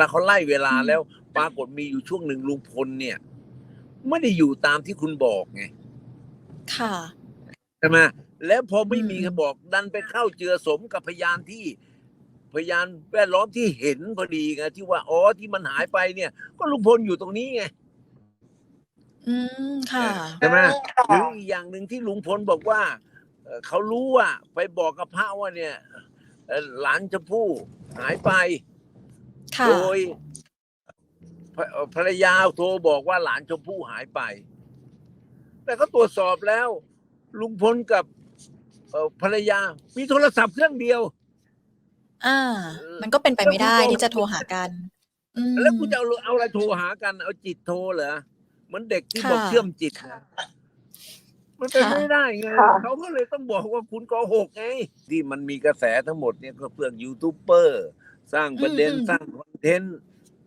ลาเขาไล่เวลาแล้ว ปรากฏมีอยู่ช่วงหนึ่งลุงพลเนี่ย ไม่ได้อยู่ตามที่คุณบอกไง ค่ะใช่ไหมแล้วพอไม่มีอืมใครบอกดันไปเข้าเจือสมกับพยานที่พยานแวดล้อมที่เห็นพอดีไงที่ว่าอ๋อที่มันหายไปเนี่ย ก็ลุงพลอยู่ตรงนี้ไงอืมค่ะใช่ไหมหรืออีกอย่างหนึ่งที่ลุงพลบอกว่าเอ่อเขารู้ว่าไปบอกกับพระว่าเนี่ยเอ่อหลานชมพู่หายไปค่ะ โดยภเอ่อภรรยาโทรบอกว่าหลานชมพู่หายไป แต่ก็ตรวจสอบแล้ว ลุงพลกับเอ่อภรรยา มีโทรศัพท์เครื่องเดียว อ่า มันก็เป็นไปไม่ได้ที่จะโทรหากันอืมแล้วคุณจะเอาเอาอะไรโทรหากัน เอาจิตโทรเหรอเหมือนเด็กที่ค่ะบอกเชื่อมจิตนะมันเป็นค่ะไม่ได้ไงค่ะเขาก็เลยต้องบอกว่าคุณโกหกไงที่มันมีกระแสทั้งหมดเนี่ยก็เพื่อยูทูบเบอร์ สร้างประเด็นอืมสร้างคอนเทนต์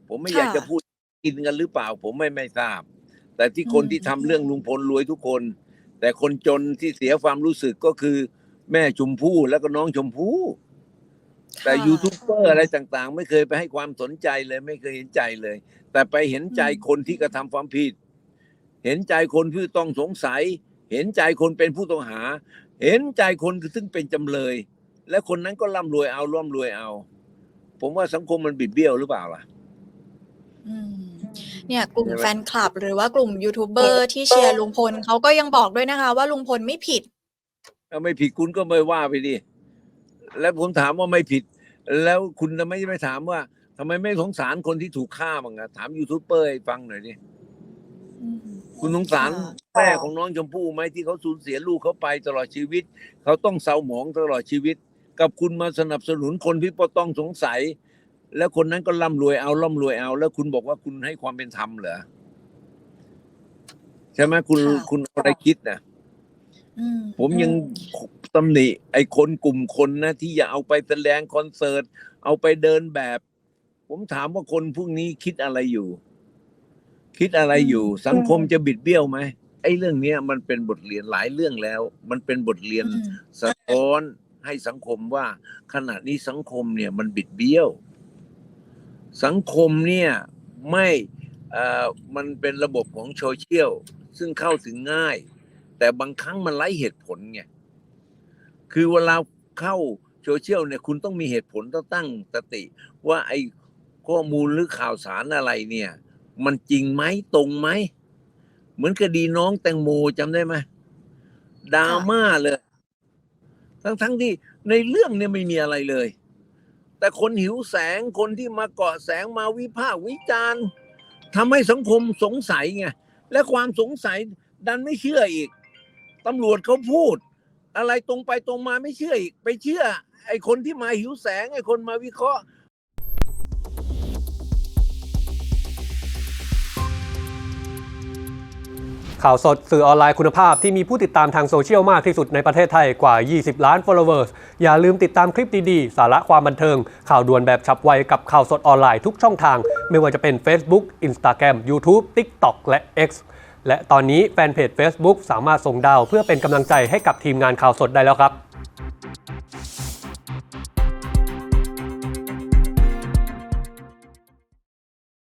ผมไม่ค่ะอยากจะพูดกินกันหรือเปล่า ผมไม่ไม่ทราบ แต่ที่คนอืม ที่ทำเรื่องลุงพลรวยทุกคน แต่คนจนที่เสียความรู้สึกก็คือ แม่ชมพู่แล้วก็น้องชมพู่ แต่ค่ะยูทูบเบอร์อะไรต่างๆ ไม่เคยไปให้ความสนใจเลย ไม่เคยเห็นใจเลย แต่ไปเห็นใจอืมคนที่กระทำความผิด เห็นใจคนที่ต้องสงสัย เห็นใจคนเป็นผู้ต้องหา เห็นใจคนซึ่งเป็นจำเลย และคนนั้นก็ร่ำรวยเอาร่ำรวยเอา ผมว่าสังคมมันบิดเบี้ยวหรือเปล่าล่ะอืมเนี่ยกลุ่มใช่ไหมแฟนคลับ หรือว่ากลุ่มยูทูบเบอร์ที่เชียร์ลุงพลเขาก็ยังบอกด้วยนะคะ ว่าลุงพลไม่ผิดถ้าไม่ผิดคุณก็ไม่ว่าไปดิแล้วผมถามว่าไม่ผิด แล้วคุณทำไมไม่ถามว่าทำไมไม่สงสารคนที่ถูกฆ่าบ้างอะถามยูทูบเบอร์ให้ฟังหน่อยดิอืมคุณสงสารค่ะแม่ของน้องชมพู่ไหมที่เขาสูญเสียลูกเขาไปตลอดชีวิต เขาต้องเศร้าหมองตลอดชีวิต กับคุณมาสนับสนุนคนที่ปต้องสงสัย แล้วคนนั้นก็ร่ำรวยเอาร่ำรวยเอา แล้วคุณบอกว่าคุณให้ความเป็นธรรมเหรอใช่ไหมคุณค่ะคุณเอาอะไรคิดนะอืมผมยังตำหนิ ไอ้คนกลุ่มคนนะ ที่อย่าเอาไปแสดงคอนเสิร์ต เอาไปเดินแบบ ผมถามว่าคนพวกนี้คิดอะไรอยู่ คิดอะไรอยู่ สังคมจะบิดเบี้ยวไหมไอ้เรื่องเนี้ยมันเป็นบทเรียนหลายเรื่องแล้ว มันเป็นบทเรียนอืมสะท้อน ให้สังคมว่าขณะนี้สังคมเนี่ยมันบิดเบี้ยว สังคมเนี่ยไม่เอ่อมันเป็นระบบของโซเชียลซึ่งเข้าถึงง่าย แต่บางครั้งมันไร้เหตุผลไงคือเวลาเข้าโซเชียลเนี่ยคุณต้องมีเหตุผลต้องตั้งสติ ว่าไอ้ข้อมูลหรือข่าวสารอะไรเนี่ย มันจริงไหมตรงไหม เหมือนคดีน้องแตงโมจำได้ไหมดราม่าเลย ทั้งทั้งๆที่ในเรื่องเนี่ยไม่มีอะไรเลย แต่คนหิวแสงคนที่มาเกาะแสงมาวิพากษ์วิจารณ์ทำให้สังคมสงสัยไงและความสงสัยดันไม่เชื่ออีกตำรวจเขาพูด อะไรตรงไปตรงมาไม่เชื่ออีก ไปเชื่อ ไอ้คนที่มาหิวแสงไอ้คนมาวิเคราะห์ ข่าวสดสื่อออนไลน์คุณภาพที่มีผู้ติดตามทางโซเชียลมากที่สุดในประเทศไทยกว่า 20 ล้าน followers อย่าลืมติดตามคลิปดีๆ สาระความบันเทิง ข่าวด่วนแบบฉับไวกับข่าวสดออนไลน์ทุกช่องทาง ไม่ว่าจะเป็น Facebook Instagram YouTube TikTok และ X และตอนนี้แฟนเพจ Facebook สามารถส่งดาว เพื่อเป็นกำลังใจให้กับทีมงานข่าวสดได้แล้วครับ